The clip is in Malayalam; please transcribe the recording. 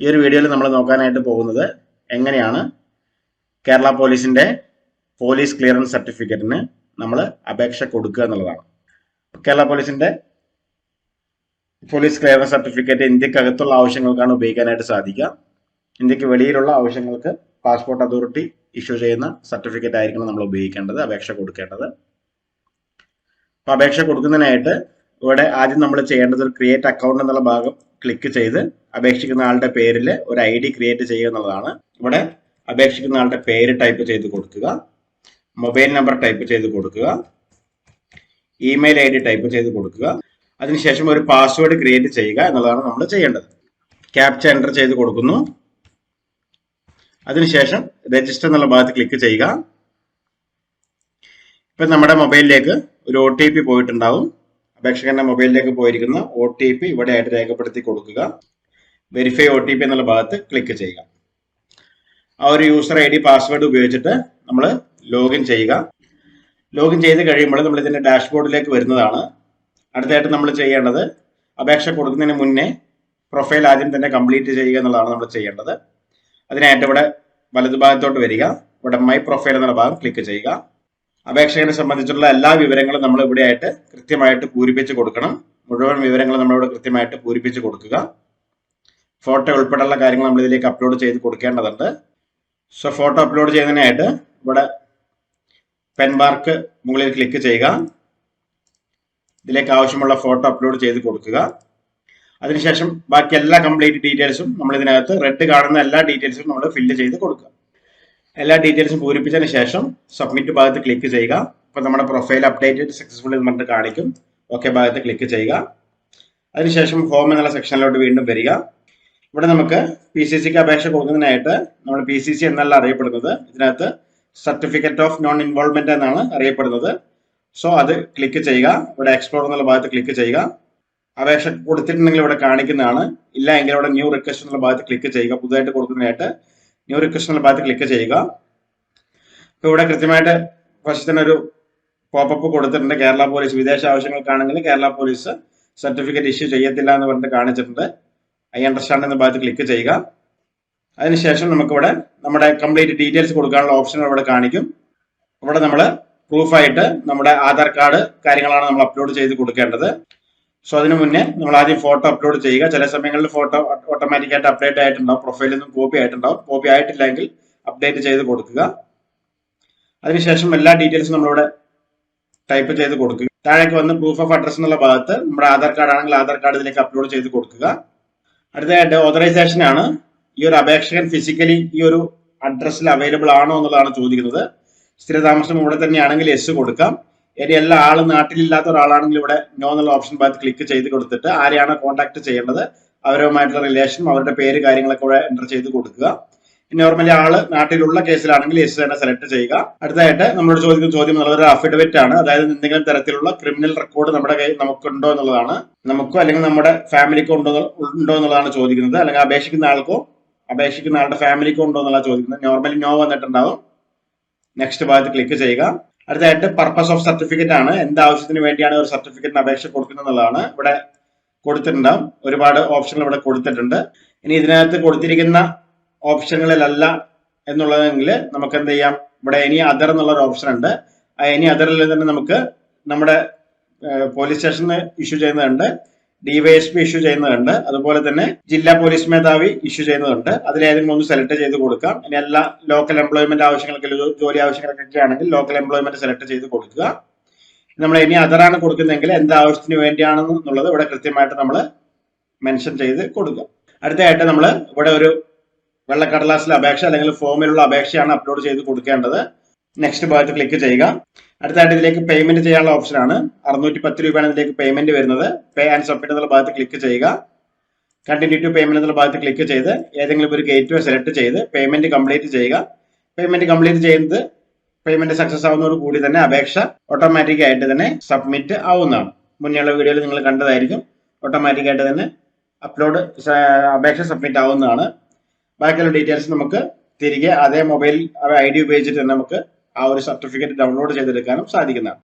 ഈ ഒരു വീഡിയോയിൽ നമ്മൾ നോക്കാനായിട്ട് പോകുന്നത് എങ്ങനെയാണ് കേരള പോലീസിന്റെ പോലീസ് ക്ലിയറൻസ് സർട്ടിഫിക്കറ്റിന് നമ്മൾ അപേക്ഷ കൊടുക്കുക എന്നുള്ളതാണ്. കേരള പോലീസിന്റെ പോലീസ് ക്ലിയറൻസ് സർട്ടിഫിക്കറ്റ് ഇന്ത്യക്കകത്തുള്ള ആവശ്യങ്ങൾക്കാണ് ഉപയോഗിക്കാനായിട്ട് സാധിക്കുക. ഇന്ത്യയ്ക്ക് വെളിയിലുള്ള ആവശ്യങ്ങൾക്ക് പാസ്പോർട്ട് അതോറിറ്റി ഇഷ്യൂ ചെയ്യുന്ന സർട്ടിഫിക്കറ്റ് ആയിരിക്കണം നമ്മൾ ഉപയോഗിക്കേണ്ടത് അപേക്ഷ കൊടുക്കേണ്ടത്. അപ്പൊ അപേക്ഷ കൊടുക്കുന്നതിനായിട്ട് ഇവിടെ ആദ്യം നമ്മൾ ചെയ്യേണ്ടത് ഒരു ക്രിയേറ്റ് അക്കൗണ്ട് എന്നുള്ള ഭാഗം ക്ലിക്ക് ചെയ്ത് അപേക്ഷിക്കുന്ന ആളുടെ പേരിൽ ഒരു ഐ ഡി ക്രിയേറ്റ് ചെയ്യുക എന്നുള്ളതാണ്. ഇവിടെ അപേക്ഷിക്കുന്ന ആളുടെ പേര് ടൈപ്പ് ചെയ്ത് കൊടുക്കുക. മൊബൈൽ നമ്പർ ടൈപ്പ് ചെയ്ത് കൊടുക്കുക. ഇമെയിൽ ഐ ഡി ടൈപ്പ് ചെയ്ത് കൊടുക്കുക. അതിനുശേഷം ഒരു പാസ്വേഡ് ക്രിയേറ്റ് ചെയ്യുക എന്നുള്ളതാണ് നമ്മൾ ചെയ്യേണ്ടത്. ക്യാപ്ച എന്റർ ചെയ്ത് കൊടുക്കുന്നു. അതിനുശേഷം രജിസ്റ്റർ എന്നുള്ള ഭാഗത്ത് ക്ലിക്ക് ചെയ്യുക. ഇപ്പം നമ്മുടെ മൊബൈലിലേക്ക് ഒരു ഒ പോയിട്ടുണ്ടാവും. അപേക്ഷകന്റെ മൊബൈലിലേക്ക് പോയിരിക്കുന്ന ഒ ടി പി ഇവിടെ ആയിട്ട് രേഖപ്പെടുത്തി കൊടുക്കുക. വെരിഫൈ ഒ ടി പി എന്നുള്ള ഭാഗത്ത് ക്ലിക്ക് ചെയ്യുക. ആ ഒരു യൂസർ ഐ ഡി പാസ്വേഡ് ഉപയോഗിച്ചിട്ട് നമ്മൾ ലോഗിൻ ചെയ്യുക. ലോഗിൻ ചെയ്ത് കഴിയുമ്പോൾ നമ്മൾ ഇതിന്റെ ഡാഷ്ബോർഡിലേക്ക് വരുന്നതാണ്. അടുത്തായിട്ട് നമ്മൾ ചെയ്യേണ്ടത് അപേക്ഷ കൊടുക്കുന്നതിന് മുന്നേ പ്രൊഫൈൽ ആദ്യം തന്നെ കംപ്ലീറ്റ് ചെയ്യുക എന്നുള്ളതാണ് നമ്മൾ ചെയ്യേണ്ടത്. അതിനായിട്ട് ഇവിടെ വലതുഭാഗത്തോട്ട് വരിക. ഇവിടെ മൈ പ്രൊഫൈൽ എന്നുള്ള ഭാഗം ക്ലിക്ക് ചെയ്യുക. അപേക്ഷകനെ സംബന്ധിച്ചുള്ള എല്ലാ വിവരങ്ങളും നമ്മൾ ഇവിടെ ആയിട്ട് കൃത്യമായിട്ട് പൂരിപ്പിച്ച് കൊടുക്കണം. മുഴുവൻ വിവരങ്ങളും നമ്മളിവിടെ കൃത്യമായിട്ട് പൂരിപ്പിച്ച് കൊടുക്കുക. ഫോട്ടോ ഉൾപ്പെടെയുള്ള കാര്യങ്ങൾ നമ്മൾ ഇതിലേക്ക് അപ്ലോഡ് ചെയ്ത് കൊടുക്കേണ്ടതുണ്ട്. സോ ഫോട്ടോ അപ്ലോഡ് ചെയ്യുന്നതിനായിട്ട് ഇവിടെ പെൻ മാർക്ക് മുകളിൽ ക്ലിക്ക് ചെയ്യുക. ഇതിലേക്ക് ആവശ്യമുള്ള ഫോട്ടോ അപ്ലോഡ് ചെയ്ത് കൊടുക്കുക. അതിനുശേഷം ബാക്കി എല്ലാ കംപ്ലീറ്റ് ഡീറ്റെയിൽസും നമ്മൾ ഇതിനകത്ത് റെഡ് കാണുന്ന എല്ലാ ഡീറ്റെയിൽസും നമ്മൾ ഫില്ല് ചെയ്ത് കൊടുക്കുക. എല്ലാ ഡീറ്റെയിൽസും പൂരിപ്പിച്ചതിന് ശേഷം സബ്മിറ്റ് ഭാഗത്ത് ക്ലിക്ക് ചെയ്യുക. അപ്പോൾ നമ്മുടെ പ്രൊഫൈൽ അപ്ഡേറ്റ് സക്സസ്ഫുൾ എന്ന് കാണിക്കും. ഓക്കെ ഭാഗത്ത് ക്ലിക്ക് ചെയ്യുക. അതിനുശേഷം ഹോം എന്നുള്ള സെക്ഷനിലോട്ട് വീണ്ടും വരിക. ഇവിടെ നമുക്ക് പി സി സിക്ക് അപേക്ഷ കൊടുക്കുന്നതിനായിട്ട് നമ്മൾ പി സി സി എന്നല്ല അറിയപ്പെടുന്നത്. ഇതിനകത്ത് സർട്ടിഫിക്കറ്റ് ഓഫ് നോൺ ഇൻവോൾവ്മെന്റ് എന്നാണ് അറിയപ്പെടുന്നത്. സോ അത് ക്ലിക്ക് ചെയ്യുക. ഇവിടെ എക്സ്പ്ലോർ എന്നുള്ള ഭാഗത്ത് ക്ലിക്ക് ചെയ്യുക. അപേക്ഷ കൊടുത്തിട്ടുണ്ടെങ്കിൽ ഇവിടെ കാണിക്കുന്നതാണ്. ഇല്ല എങ്കിൽ ഇവിടെ ന്യൂ റിക്വസ്റ്റ് എന്നുള്ള ഭാഗത്ത് ക്ലിക്ക് ചെയ്യുക. പുതുതായിട്ട് കൊടുക്കുന്നതിനായിട്ട് ന്യൂ റിക്വസ്റ്റ് എന്നുള്ള ഭാഗത്ത് ക്ലിക്ക് ചെയ്യുക. അപ്പോൾ ഇവിടെ കൃത്യമായിട്ട് ഫസ്റ്റ് തന്നെ ഒരു പോപ്പപ്പ് കൊടുത്തിട്ടുണ്ട്. കേരള പോലീസ് വിദേശ ആവശ്യങ്ങൾക്കാണെങ്കിൽ കേരള പോലീസ് സർട്ടിഫിക്കറ്റ് ഇഷ്യൂ ചെയ്യത്തില്ല എന്ന് പറഞ്ഞിട്ട് കാണിച്ചിട്ടുണ്ട്. ഐ അണ്ടർസ്റ്റാൻഡ് എന്ന ഭാഗത്ത് ക്ലിക്ക് ചെയ്യുക. അതിനുശേഷം നമുക്കിവിടെ നമ്മുടെ കംപ്ലീറ്റ് ഡീറ്റെയിൽസ് കൊടുക്കാനുള്ള ഓപ്ഷനുകൾ ഇവിടെ കാണിക്കും. ഇവിടെ നമ്മൾ പ്രൂഫായിട്ട് നമ്മുടെ ആധാർ കാർഡ് കാര്യങ്ങളാണ് നമ്മൾ അപ്ലോഡ് ചെയ്ത് കൊടുക്കേണ്ടത്. സോ അതിനു മുന്നേ നമ്മൾ ആദ്യം ഫോട്ടോ അപ്ലോഡ് ചെയ്യുക. ചില സമയങ്ങളിൽ ഫോട്ടോ ഓട്ടോമാറ്റിക് ആയിട്ട് അപ്ഡേറ്റ് ആയിട്ടുണ്ടാവും. പ്രൊഫൈലിൽ നിന്നും കോപ്പി ആയിട്ടുണ്ടാവും. കോപ്പി ആയിട്ടില്ലെങ്കിൽ അപ്ഡേറ്റ് ചെയ്ത് കൊടുക്കുക. അതിനുശേഷം എല്ലാ ഡീറ്റെയിൽസും നമ്മളിവിടെ ടൈപ്പ് ചെയ്ത് കൊടുക്കുക. താഴേക്ക് വന്ന് പ്രൂഫ് ഓഫ് അഡ്രസ് എന്നുള്ള ഭാഗത്ത് നമ്മുടെ ആധാർ കാർഡ് ആണെങ്കിൽ ആധാർ കാർഡ് ഇതിലേക്ക് അപ്ലോഡ് ചെയ്ത് കൊടുക്കുക. അടുത്തതായിട്ട് ഓതറൈസേഷൻ ആണ്. ഈ ഒരു അപേക്ഷകൻ ഫിസിക്കലി ഈ ഒരു അഡ്രസ്സിൽ അവൈലബിൾ ആണോ എന്നുള്ളതാണ് ചോദിക്കുന്നത്. സ്ഥിരതാമസം ഇവിടെ തന്നെയാണെങ്കിൽ എസ് കൊടുക്കാം. എല്ലാ ആൾ നാട്ടിലില്ലാത്ത ഒരാളാണെങ്കിൽ ഇവിടെ നോ എന്നുള്ള ഓപ്ഷൻ ഭാഗത്ത് ക്ലിക്ക് ചെയ്ത് കൊടുത്തിട്ട് ആരെയാണ് കോൺടാക്ട് ചെയ്യേണ്ടത് അവരുമായിട്ടുള്ള റിലേഷൻ അവരുടെ പേര് കാര്യങ്ങളൊക്കെ ഇവിടെ എന്റർ ചെയ്ത് കൊടുക്കുക. നോർമലി ആൾ നാട്ടിലുള്ള കേസിലാണെങ്കിൽ എസ് തന്നെ സെലക്ട് ചെയ്യുക. അടുത്തതായിട്ട് നമ്മളോട് ചോദിക്കുന്ന ചോദ്യം എന്നുള്ളത് ഒരു അഫിഡവിറ്റ് ആണ്. അതായത് എന്തെങ്കിലും തരത്തിലുള്ള ക്രിമിനൽ റെക്കോർഡ് നമ്മുടെ കയ്യിൽ നമുക്കുണ്ടോ എന്നുള്ളതാണ്. നമുക്കോ അല്ലെങ്കിൽ നമ്മുടെ ഫാമിലിക്കോ ഉണ്ടോ ഉണ്ടോ എന്നുള്ളതാണ് ചോദിക്കുന്നത്. അല്ലെങ്കിൽ അപേക്ഷിക്കുന്ന ആൾക്കോ അപേക്ഷിക്കുന്ന ആളുടെ ഫാമിലിക്കോ ഉണ്ടോ എന്നുള്ള ചോദിക്കുന്നത്. നോർമലി നോ വന്നിട്ടുണ്ടാവും. നെക്സ്റ്റ് ഭാഗത്ത് ക്ലിക്ക് ചെയ്യുക. അടുത്തതായിട്ട് പർപ്പസ് ഓഫ് സർട്ടിഫിക്കറ്റ് ആണ്. എന്ത് ആവശ്യത്തിന് വേണ്ടിയാണ് ഒരു സർട്ടിഫിക്കറ്റിന് അപേക്ഷ കൊടുക്കുന്നത് എന്നുള്ളതാണ് ഇവിടെ കൊടുത്തിട്ടുണ്ടാവും. ഒരുപാട് ഓപ്ഷനുകൾ ഇവിടെ കൊടുത്തിട്ടുണ്ട്. ഇനി ഇതിനകത്ത് കൊടുത്തിരിക്കുന്ന ഓപ്ഷനുകളിലല്ല എന്നുള്ളതെങ്കിൽ നമുക്ക് എന്ത് ചെയ്യാം? ഇവിടെ ഇനി അതർ എന്നുള്ള ഒരു ഓപ്ഷൻ ഉണ്ട് ഇനി അതറിൽ തന്നെ നമുക്ക് നമ്മുടെ പോലീസ് സ്റ്റേഷനിൽ ഇഷ്യൂ ചെയ്യുന്നതുണ്ട്. ഡിവൈഎസ്പി ഇഷ്യൂ ചെയ്യുന്നതുണ്ട്. അതുപോലെ തന്നെ ജില്ലാ പോലീസ് മേധാവി ഇഷ്യൂ ചെയ്യുന്നതുണ്ട്. അതിലേതെങ്കിലും ഒന്ന് സെലക്ട് ചെയ്ത് കൊടുക്കാം. ഇനി എല്ലാ ലോക്കൽ എംപ്ലോയ്മെന്റ് ആവശ്യങ്ങൾക്ക് ജോലി ആവശ്യങ്ങൾക്കൊക്കെ ആണെങ്കിൽ ലോക്കൽ എംപ്ലോയ്മെന്റ് സെലക്ട് ചെയ്ത് കൊടുക്കുക. നമ്മൾ ഇനി അതറാണ് കൊടുക്കുന്നതെങ്കിൽ എന്ത് ആവശ്യത്തിന് വേണ്ടിയാണെന്നുള്ളത് ഇവിടെ കൃത്യമായിട്ട് നമ്മൾ മെൻഷൻ ചെയ്ത് കൊടുക്കുക. അടുത്തതായിട്ട് നമ്മൾ ഇവിടെ ഒരു വെള്ളക്കടലാസിലെ അപേക്ഷ അല്ലെങ്കിൽ ഫോമിലുള്ള അപേക്ഷയാണ് അപ്ലോഡ് ചെയ്ത് കൊടുക്കേണ്ടത്. നെക്സ്റ്റ് ഭാഗത്ത് ക്ലിക്ക് ചെയ്യുക. അടുത്തായിട്ട് ഇതിലേക്ക് പേയ്മെന്റ് ചെയ്യാനുള്ള ഓപ്ഷൻ ആണ്. അറുന്നൂറ്റി പത്ത് രൂപയാണ് ഇതിലേക്ക് പേയ്മെന്റ് വരുന്നത്. പേ ആൻഡ് സബ്മിറ്റ് എന്നുള്ള ഭാഗത്ത് ക്ലിക്ക് ചെയ്യുക. കണ്ടിന്യൂ ടു പേയ്മെന്റ് എന്നുള്ള ഭാഗത്ത് ക്ലിക്ക് ചെയ്ത് ഏതെങ്കിലും ഒരു ഗേറ്റ് വേ സെലക്ട് ചെയ്ത് പേയ്മെന്റ് കംപ്ലീറ്റ് ചെയ്യുക. പേയ്മെന്റ് കംപ്ലീറ്റ് ചെയ്യുന്നത് പേയ്മെന്റ് സക്സസ് ആവുന്നതോട് കൂടി തന്നെ അപേക്ഷ ഓട്ടോമാറ്റിക് ആയിട്ട് തന്നെ സബ്മിറ്റ് ആവുന്നതാണ്. മുന്നേയുള്ള വീഡിയോയിൽ നിങ്ങൾ കണ്ടതായിരിക്കും. ഓട്ടോമാറ്റിക് ആയിട്ട് തന്നെ അപ്ലോഡ് അപേക്ഷ സബ്മിറ്റ് ആവുന്നതാണ്. ബാക്കിയുള്ള ഡീറ്റെയിൽസ് നമുക്ക് തിരികെ അതേ മൊബൈൽ ഐ ഡി ഉപയോഗിച്ചിട്ട് തന്നെ നമുക്ക് ആ ഒരു സർട്ടിഫിക്കറ്റ് ഡൗൺലോഡ് ചെയ്തെടുക്കാനും സാധിക്കുന്നതാണ്.